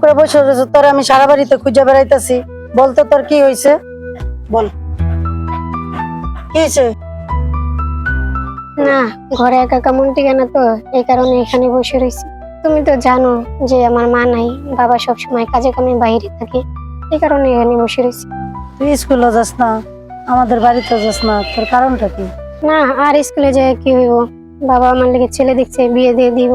করে বসে রয়েছে তোর আমি সারা বাড়িতে খুঁজে বেড়াইতেছি। বলতো তোর কি হয়েছে বল। কি হয়েছে না ঘরে একা একা মন টিকে না তো এই কারণে এখানে বসে রয়েছি তুমি তো জানো যে আমার মা নাই বাবা সব সময় কাজে কামে বাইরে থাকে এই কারণে এখানে বসে রয়েছি তুই স্কুলে যাস না আমাদের বাড়িতে যাস না তোর কারণটা কি? না আর স্কুলে যায় কি হইব? বাবা আমার লেগে ছেলে দেখছে বিয়ে দিয়ে দিব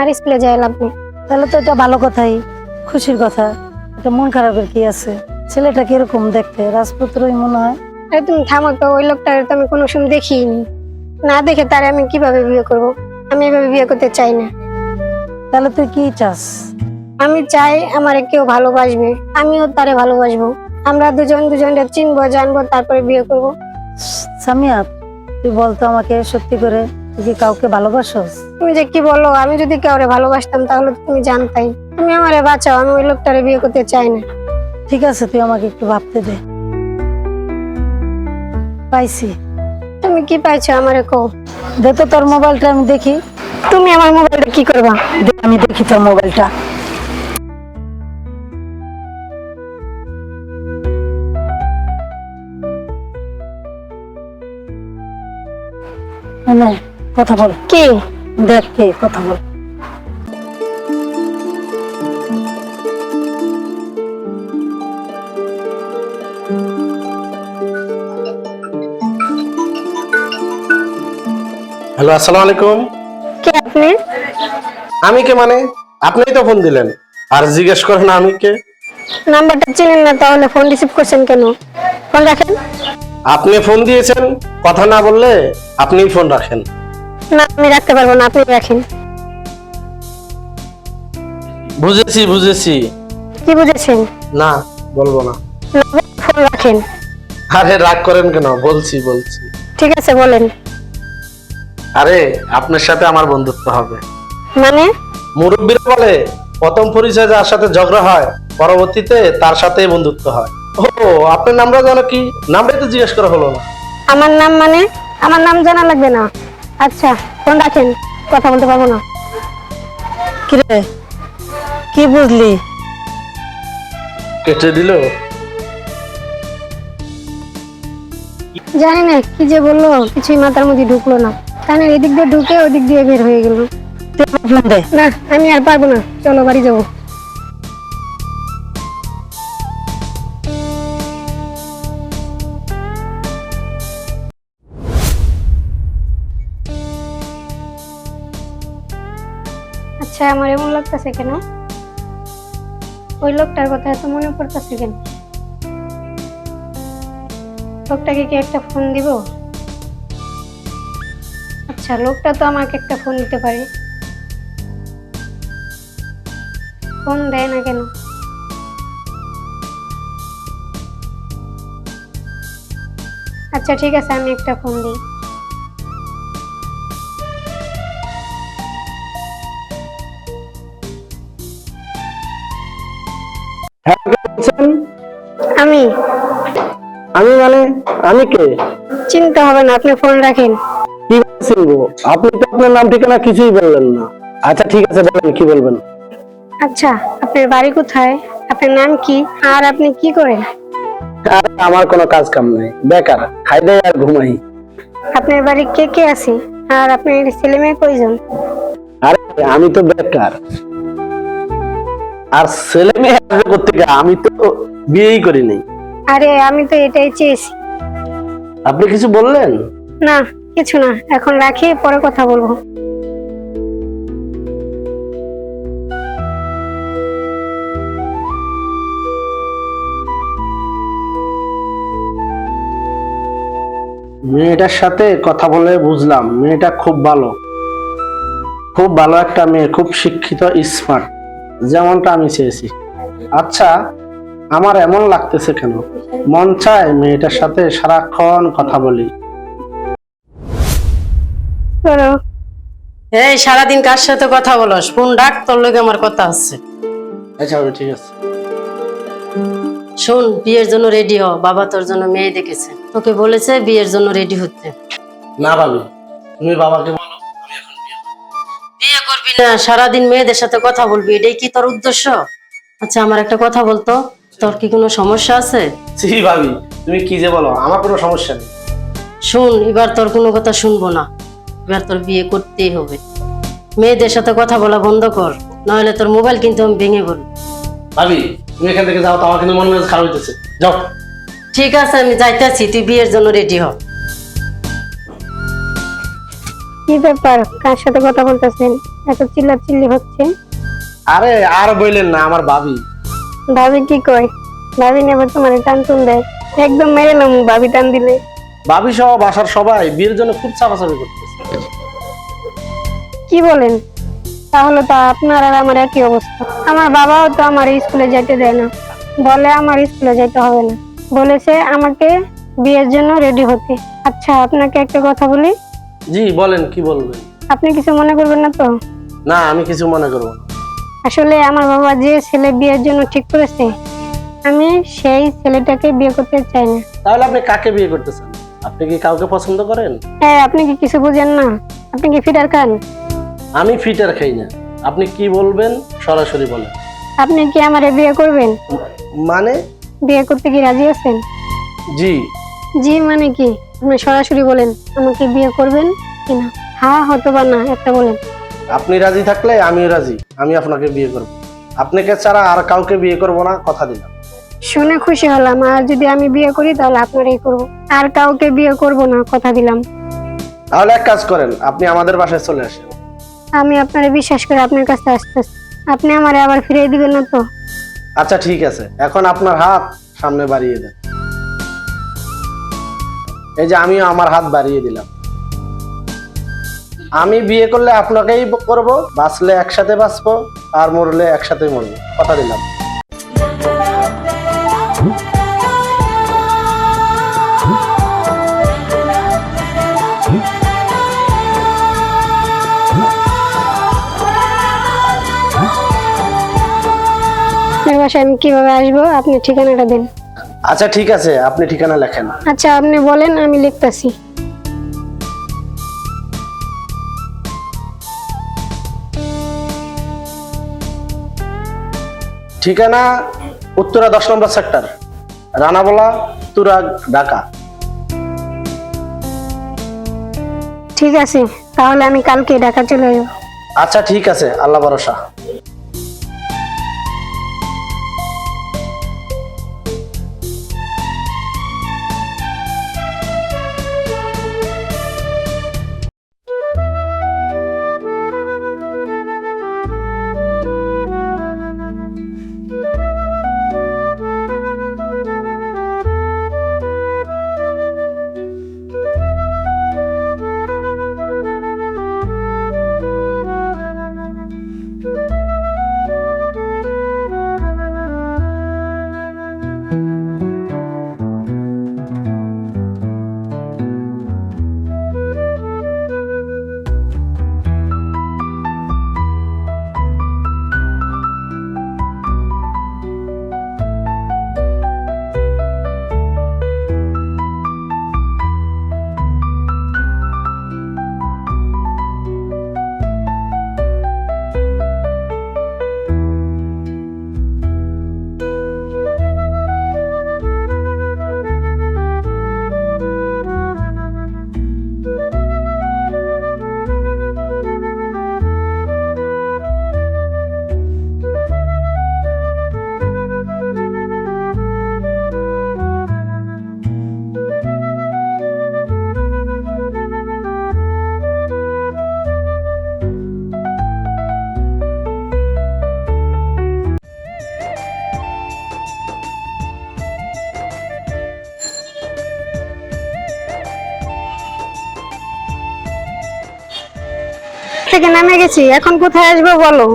আর স্কুলে যায় লাভ নেই। তাহলে তো এটা ভালো কথাই খুশির কথা। এটা মন খারাপের কি আছে? ছেলেটা কীরকম দেখতে? রাজপুত্রই মনে হয়। আরে তুমি থামো তো ওই লোকটার তো আমি কোনো সময় দেখিনি। না দেখে তারে আমি কীভাবে বিয়ে করব? আমি এভাবে বিয়ে করতে চাই না। তাহলে তুই কি চাস? আমি চাই আমার কেউ ভালোবাসবে। আমিও তারে ভালোবাসবো। আমরা দুজন দুজনকে চিনবো জানব তারপরে বিয়ে করব। সামিয়া তুই বলতো আমাকে সত্যি করে। তুই কাউকে ভালোবাসোস তুমি যে কি বলো আমি যদি কাউরে ভালোবাসতাম তাহলে তুমি জানতাই। তুমি আমারে বাঁচাও আমি ওই লোকটারে বিয়ে করতে চাই না। ঠিক আছে তুই আমাকে একটু ভাবতে দে। পাইছি। তুমি কি পাইছো আমারে কো দে তো তোর মোবাইলটা আমি দেখি। তুমি আমার মোবাইলটা কি করবা? আমি দেখি তোর মোবাইলটা। কথা বল। কি? দেখ কে কথা বল। হ্যালো আসসালামু আলাইকুম। কে আপনি? আমি কে মানে? আপনিই তো ফোন দিলেন। আর জিজ্ঞেস করেন আমি কে? নাম্বারটা চিনেন না তাহলে ফোন রিসিভ করছেন কেন? ফোন রাখেন। আপনি ফোন দিয়েছেন কথা না বললে আপনিই ফোন রাখেন। না আমি রাখতে পারব না আপনি রাখেন। বুঝেছি বুঝেছি। কি বুঝেছেন? না বলব না। না, ফোন রাখেন। আরে রাগ করেন কেন? বলছি বলছি। ঠিক আছে বলেন। আরে আপনার সাথে আমার বন্ধুত্ব হবে। মানে? মুরব্বীরা বলে প্রথম পরিচয় যার সাথে ঝগড়া হয় পরবর্তীতে তার সাথেই বন্ধুত্ব হয়। ও আপনার নামটা জানো কি? নামটাই তো জিজ্ঞেস করা হলো না। আমার নাম মানে? আমার নাম জানা লাগবে না। আচ্ছা ফোন রাখেন কথা বলতে পারব না। কিরে? কি বুঝলি? কেটে দিল? জানি না কি যে বলল কিছুই মাথার মধ্যে ঢুকলো না। কানে এদিক দিয়ে ঢুকে ওদিক দিয়ে বের হয়ে গেল। না আমি আর পারব না। চলো বাড়ি যাব। আচ্ছা আমার এমন লাগতেছে কেন? ওই লোকটার কথা এত মনে পড়তেছে কেন? লোকটাকে কি একটা ফোন দিব? আচ্ছা লোকটা তো আমাকে একটা ফোন দিতে পারে। ফোন দেয় না কেন? আচ্ছা ঠিক আছে, আমি একটা ফোন দিই। মানে আমি কে? চিন্তা হবে না আপনি ফোন রাখেন। কি চিনবো আপনি তো আপনার নাম ঠিকানা কিছুই বললেন না। আচ্ছা ঠিক আছে বলেন কি বলবেন? আচ্ছা আপনার বাড়ি কোথায়? আপনার নাম কি? আর আপনি কি করেন? আরে আমার কোনো কাজ কাম নাই। বেকার খাই দেয় আর ঘুমাই। আপনার বাড়ি কে কে আছে? আর আপনার ছেলে মেয়ে কয়জন? আরে আমি তো বেকার। আর ছেলে মেয়ে করতে আমি তো বিয়েই করিনি আরে আমি তো এটাই চেয়েছি। আপনি কিছু বললেন? না কিছু না। এখন রাখি পরে কথা বলব। মেয়েটার সাথে কথা বলে বুঝলাম মেয়েটা খুব ভালো। খুব ভালো একটা মেয়ে খুব শিক্ষিত স্মার্ট যেমনটা আমি চেয়েছি। আচ্ছা আমার এমন লাগতেছে কেন? মন চায় মেয়েটার সাথে সারাক্ষণ কথা বলি। এই সারাদিন কার সাথে কথা বলস? ফোন ডাক তোর লগে আমার কথা আছে। আচ্ছা ঠিক আছে। শোন বিয়ের জন্য রেডি হ। বাবা তোর জন্য মেয়ে দেখেছে। তোকে বলেছে বিয়ের জন্য রেডি হতে। না ভাবি তুমি বাবাকে বলো বিয়ে করবি না সারাদিন মেয়েদের সাথে কথা বলবি এটাই কি তোর উদ্দেশ্য? আচ্ছা আমার একটা কথা বলতো। তোর কি কোনো সমস্যা আছে? জি ভাবি তুমি কি যে বলো আমার কোনো সমস্যা নেই। শুন এবার তোর কোনো কথা শুনব না। এবার তোর বিয়ে করতেই হবে। মেয়েদের সাথে কথা বলা বন্ধ কর নাহলে তোর মোবাইল কিন্তু আমি ভেঙে বলব ভাবি তুমি এখান থেকে যাও তো আমার কিন্তু মনে মেজাজ খারাপ হইতেছে। যাও। ঠিক আছে আমি যাইতেছি তুই বিয়ের জন্য রেডি হ। কি ব্যাপার? কার সাথে কথা বলতেছেন? এত চিল্লা চিল্লি হচ্ছে? আরে আর বললেন না আমার ভাবি। ভাবি কি কয়? ভাবি তোমার টান টুন দেয়। একদম মেরে নাম ভাবি টান দিলে। ভাবি সহ বাসার সবাই বিয়ের জন্য খুব চাপাচাপি করতেছে। কি বলেন? তাহলে তো আপনার আর আমার একই অবস্থা। আমার বাবাও তো আমার স্কুলে যেতে দেয় না। বলে আমার স্কুলে যেতে হবে না। বলেছে আমাকে বিয়ের জন্য রেডি হতে। আচ্ছা আপনাকে একটা কথা বলি? জি বলেন কি বলবেন? আপনি কিছু মনে করবেন না তো? না আমি কিছু মনে করব না। আসলে আমার বাবা যে ছেলে বিয়ের জন্য ঠিক করেছে আমি সেই ছেলেটাকে বিয়ে করতে চাই না। তাহলে আপনি কাকে বিয়ে করতে করতেছেন? আপনি কি কাউকে পছন্দ করেন? হ্যাঁ আপনি কি কিছু বুঝেন না? আপনি কি ফিটার খান? আমি ফিটার খাই না। আপনি কি বলবেন? সরাসরি বলেন। আপনি কি আমারে বিয়ে করবেন? মানে? বিয়ে করতে কি রাজি আছেন? জি। জি মানে কি? আপনি সরাসরি বলেন আমাকে বিয়ে করবেন কিনা হ্যাঁ হতো বা না একটা বলেন। আপনি রাজি থাকলে আমিও রাজি আমি আপনাকে বিয়ে করব। আপনাকে ছাড়া আর কাউকে বিয়ে করব না কথা দিলাম। শুনে খুশি হলাম আর যদি আমি বিয়ে করি তাহলে আপনারই করব। আর কাউকে বিয়ে করব না কথা দিলাম। তাহলে এক কাজ করেন আপনি আমাদের বাসায় চলে আসেন। আমি আপনারে বিশ্বাস করে আপনার কাছে আসতেছি। আপনি আমারে আবার ফিরিয়ে দিবেন না তো? আচ্ছা ঠিক আছে। এখন আপনার হাত সামনে বাড়িয়ে দেন। এই যে আমিও আমার হাত বাড়িয়ে দিলাম। আমি বিয়ে করলে আপনাকেই করব বাঁচলে একসাথে বাঁচবো আর মরলে একসাথে মরবো। কথা দিলাম। বাসায় আমি কীভাবে আসব? আপনি ঠিকানাটা দেন। আচ্ছা ঠিক আছে। আপনি ঠিকানা লেখেন। আচ্ছা আপনি বলেন আমি লিখতেছি। ঠিকানা উত্তরা দশ নম্বর সেক্টর রানাবলা তুরাগ ঢাকা। ঠিক আছে তাহলে আমি কালকে ঢাকা চলে যাব আচ্ছা ঠিক আছে আল্লাহ ভরসা। থেকে নামে গেছি এখন কোথায় আসব বলো?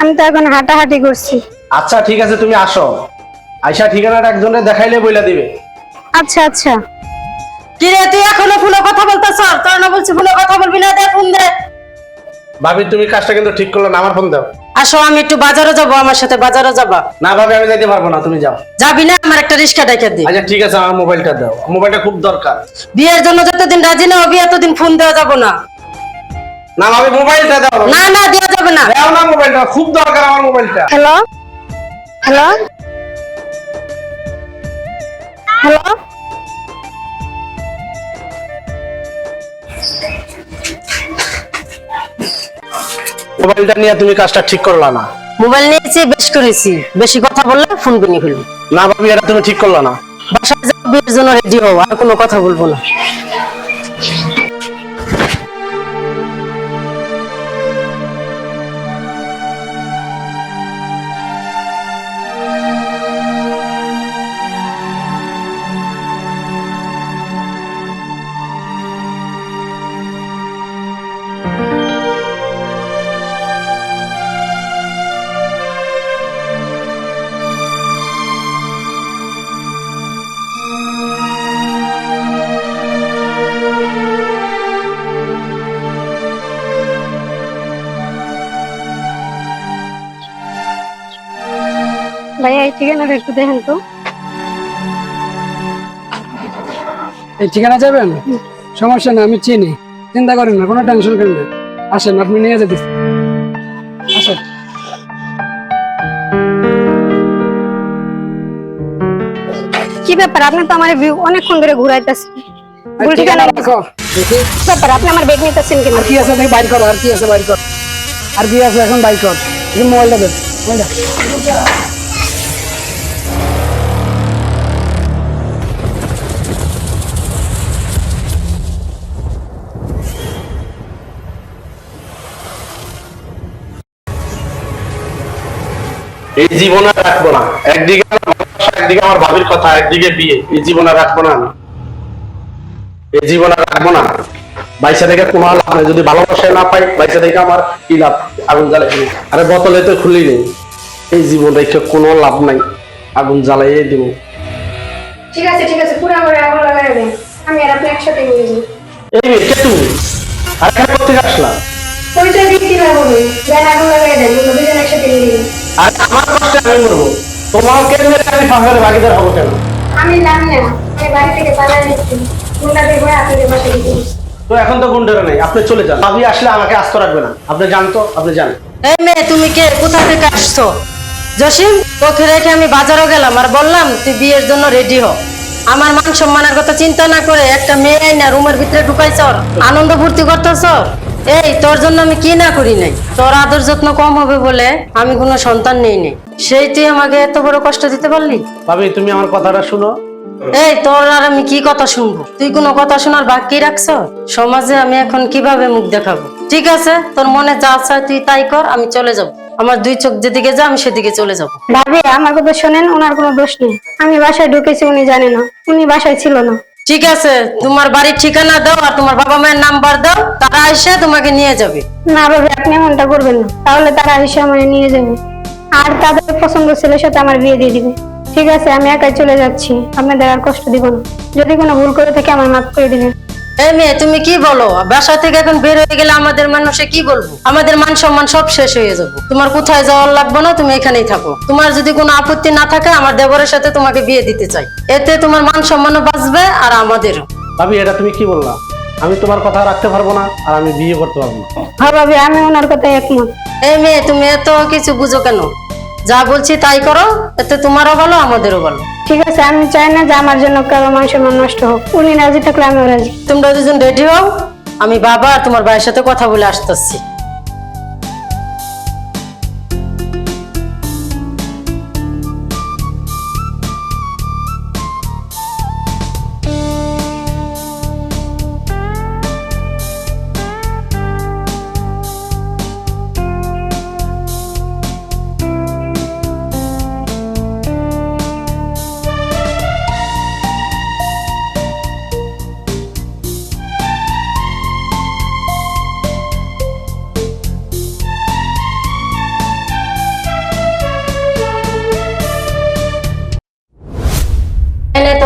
আমি তো এখন হাঁটাহাঁটি করছি। আচ্ছা ঠিক আছে তুমি আসো। আইসা ঠিকানাটা একজনের দেখাইলে বইলা দিবে। আচ্ছা আচ্ছা। কি রে তুই এখনও ফোনে কথা বলতেছ? তোর না বলছি ফোনে কথা বলবি না দে ফোন দে। ভাবি তুমি কাজটা কিন্তু ঠিক করলে না আমার ফোন দাও। আসো আমি একটু বাজারে যাব আমার সাথে বাজারে যাবা। না ভাবি আমি যাইতে পারব না তুমি যাও। যাবি না? আমার একটা রিস্কা ডেকে দি। আচ্ছা ঠিক আছে আমার মোবাইলটা দাও। মোবাইলটা খুব দরকার। বিয়ের জন্য যতদিন রাজি না হবি এতদিন ফোন দেওয়া যাব না। না ভাবি মোবাইলটা দাও। না না দেওয়া যাবে না। দাও না মোবাইলটা খুব দরকার আমার মোবাইলটা হ্যালো? হ্যালো? হ্যালো? মোবাইলটা নিয়ে তুমি কাজটা ঠিক করলা না। মোবাইল নিয়েছি বেশ করেছি বেশি কথা বললে ফোন কিনে ফেলব না ভাবি এটা তুমি ঠিক করলা না। বাসায় যাও বিয়ের জন্য রেডি হও আর কোনো কথা বলব না। ভাইয়া, এই ঠিকানাটা একটু দেখেন তো। এই ঠিকানা যাবেন? সমস্যা না আমি চিনি। চিন্তা করেন না, কোনো টেনশন করেন না। আসেন, আপনি নিয়ে যেতে ব্যাপার আপনি তো আমার অনেকক্ষণ ধরে ঘুরাইতেছেন আর ভুল ঠিকানা ঠিকানা রাখো দেখি কি ব্যাপার আপনি আমার বেগ নিতেছেন কেন আর কি আছে দেখি বাইর করো আর কি আছে বাইর কর আর কি আছে এখন বাইর কর দেখি মোবাইলটা দেন মোবাইলটা এই জীবনে আর রাখব না। একদিকে আমার ভালোবাসা, একদিকে আমার ভাবির কথা একদিকে বিয়ে। এই জীবনে রাখব না আমি। এই জীবনে রাখব না। বাইসা থেকে কোনো লাভ নেই। যদি ভালোবাসা না পাই বাইসা থেকে আমার কি লাভ? আগুন জ্বালাই আরে বোতলে তো খুলি নেই। এই জীবন রেখে কোনো লাভ নাই। আগুন জ্বালাইয়ে দিব। ঠিক আছে ঠিক আছে। পুরো আমার আগুন লাগাই দেন। আমি আর আপনি একসাথে ঘুরে যাই এই মেয়ে, কে তুমি? আর এখানে কোথেকে আসলাম পরিচয় দিয়ে কি লাভ হবে দেন আগুন লাগাই দেন দুজন একসাথে আর আমার কষ্টে আমি মরবো। তোমাকে মেরে আমি ফাঁকারে ভাগিদার হব কেন? আমি নাম না আমি বাড়ি থেকে পালাই গুন্ডাদের আপনাদের তো এখন তো গুন্ডারা নেই আপনি চলে যান। ভাবি আসলে আমাকে আস্ত রাখবে না। আপনি জানতো আপনি জানেন এই মেয়ে তুমি কে? কোথা থেকে আসছো? জসিম তোকে রেখে আমি বাজারও গেলাম আর বললাম তুই বিয়ের জন্য রেডি হ। আমার মান সম্মানের কথা চিন্তা না করে একটা মেয়ে না রুমের ভিতরে ঢুকাইছ আনন্দ ফুর্তি করতেছ? এই তোর জন্য আমি কি না করি নাই? তোর আদর যত্ন কম হবে বলে আমি কোনো সন্তান নেই নেই সেই তুই আমাকে এত বড় কষ্ট দিতে পারলি? ভাবি তুমি আমার কথাটা শুনো। এই তোর আর আমি কি কথা শুনব? তুই কোনো কথা শোনার বাকি রাখছ? সমাজে আমি এখন কীভাবে মুখ দেখাবো? ঠিক আছে তোর মনে যা চায় তুই তাই কর আমি চলে যাব। আমার দুই চোখ যেদিকে যা আমি সেদিকে চলে যাব। ভাবি আমার কথা শোনেন ওনার কোনো দোষ নেই। আমি বাসায় ঢুকেছি উনি জানে না। উনি বাসায় ছিল না। ঠিক আছে তোমার বাড়ির ঠিকানা দাও আর তোমার বাবা মায়ের নাম্বার দাও তারা এসে তোমাকে নিয়ে যাবে। না ভাবি আপনি এমনটা করবেন না। তাহলে তারা এসে আমার নিয়ে যাবে। আর তাদের পছন্দ ছেলের সাথে আমার বিয়ে দিয়ে দিবে। ঠিক আছে আমি একাই চলে যাচ্ছি। আপনাদের আর কষ্ট দিব না। যদি কোনো ভুল করে থাকে আমার মাফ করে দিবেন। এই মেয়ে তুমি কি বলো? বাসা থেকে এখন বের হয়ে গেলে আমাদের মানুষে কি বলব? আমাদের মান সম্মান সব শেষ হয়ে যাবে। তোমার কোথায় যাওয়ার লাগবে না তুমি এখানেই থাকো। তোমার যদি কোনো আপত্তি না থাকে আমার দেবরের সাথে তোমাকে বিয়ে দিতে চাই। এতে তোমার মান সম্মানও বাঁচবে আর আমাদেরও। ভাবি এটা তুমি কি বললা? আমি তোমার কথা রাখতে পারব না আর আমি বিয়ে করতে পারব না। হ্যাঁ ভাবি আমি ওনার কথায় একমত। এই মেয়ে তুমি এত কিছু বুঝো কেন? যা বলছি তাই করো এতে তোমারও ভালো আমাদেরও ভালো। ঠিক আছে আমি চাই না যে আমার জন্য কারও মানুষের মন নষ্ট হোক। উনি রাজি থাকলে আমিও রাজি। তোমরা দুজন রেডি হও আমি বাবা আর তোমার ভাইয়ের সাথে কথা বলে আসতেছি।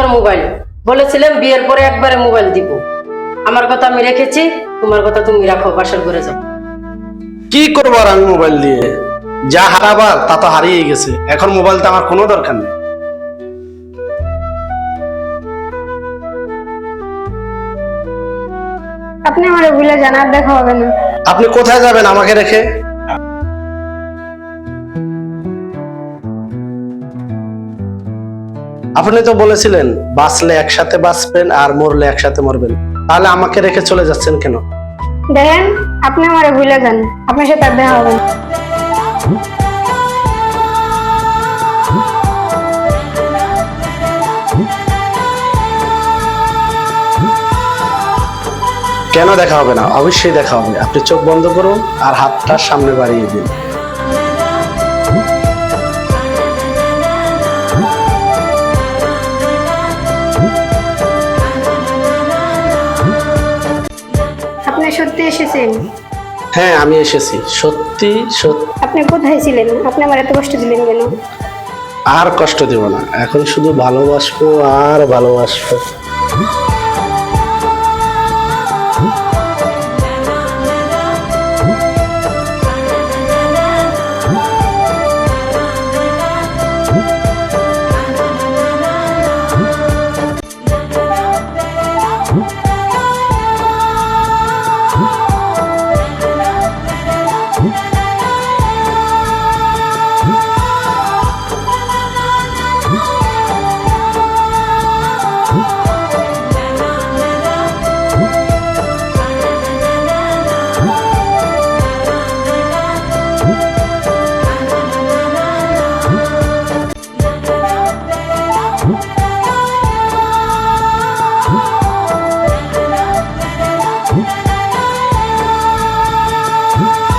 তোর মোবাইল বলেছিলাম বিয়ের পরে একবারে মোবাইল দিব। আমার কথা আমি রেখেছি তোমার কথা তুমি রাখো বাসার ঘরে যাও। কি করব আর আমি মোবাইল দিয়ে? যা হারাবার তা তো হারিয়ে গেছে। এখন মোবাইলটা আমার কোনো দরকার নেই। আপনি আমার ভুলে জানার দেখা হবে না। আপনি কোথায় যাবেন আমাকে রেখে? আপনি তো বলেছিলেন বাঁচলে একসাথে বাঁচবেন আর মরলে একসাথে মরবেন। তাহলে আমাকে রেখে চলে যাচ্ছেন কেন? দেখেন আপনি আমারে ভুলে যান। আপনার সাথে আর দেখা হবে না। কেন দেখা হবে না? অবশ্যই দেখা হবে। আপনি চোখ বন্ধ করুন আর হাতটা সামনে বাড়িয়ে দিন। সত্যি এসেছেন? হ্যাঁ আমি এসেছি। সত্যি সত্যি আপনি কোথায় ছিলেন? আপনি আমার এত কষ্ট দিলেন কেন? আর কষ্ট দেব না। এখন শুধু ভালোবাসবো আর ভালোবাসবো।